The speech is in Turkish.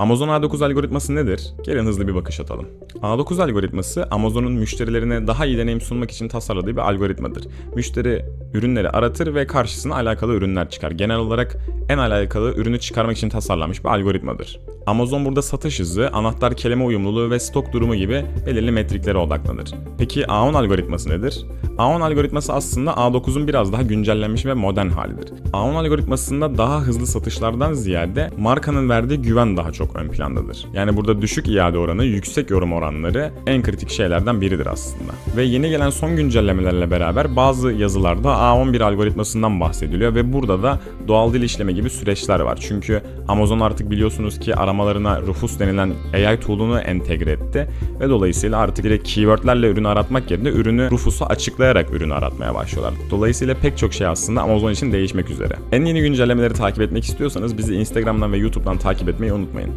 Amazon A9 algoritması nedir? Gelin hızlı bir bakış atalım. A9 algoritması Amazon'un müşterilerine daha iyi deneyim sunmak için tasarladığı bir algoritmadır. Müşteri ürünleri aratır ve karşısına alakalı ürünler çıkar. Genel olarak en alakalı ürünü çıkarmak için tasarlanmış bir algoritmadır. Amazon burada satış hızı, anahtar kelime uyumluluğu ve stok durumu gibi belirli metriklere odaklanır. Peki A10 algoritması nedir? A10 algoritması aslında A9'un biraz daha güncellenmiş ve modern halidir. A10 algoritmasında daha hızlı satışlardan ziyade markanın verdiği güven daha çok ön plandadır. Yani burada düşük iade oranı, yüksek yorum oranları en kritik şeylerden biridir aslında. Ve yeni gelen son güncellemelerle beraber bazı yazılarda A11 algoritmasından bahsediliyor ve burada da doğal dil işleme gibi süreçler var. Çünkü Amazon artık biliyorsunuz ki aramalarına Rufus denilen AI tool'unu entegre etti ve dolayısıyla artık direkt keywordlerle ürünü aratmak yerine ürünü Rufus'a açıklayarak ürünü aratmaya başlıyorlar. Dolayısıyla pek çok şey aslında Amazon için değişmek üzere. En yeni güncellemeleri takip etmek istiyorsanız bizi Instagram'dan ve YouTube'dan takip etmeyi unutmayın.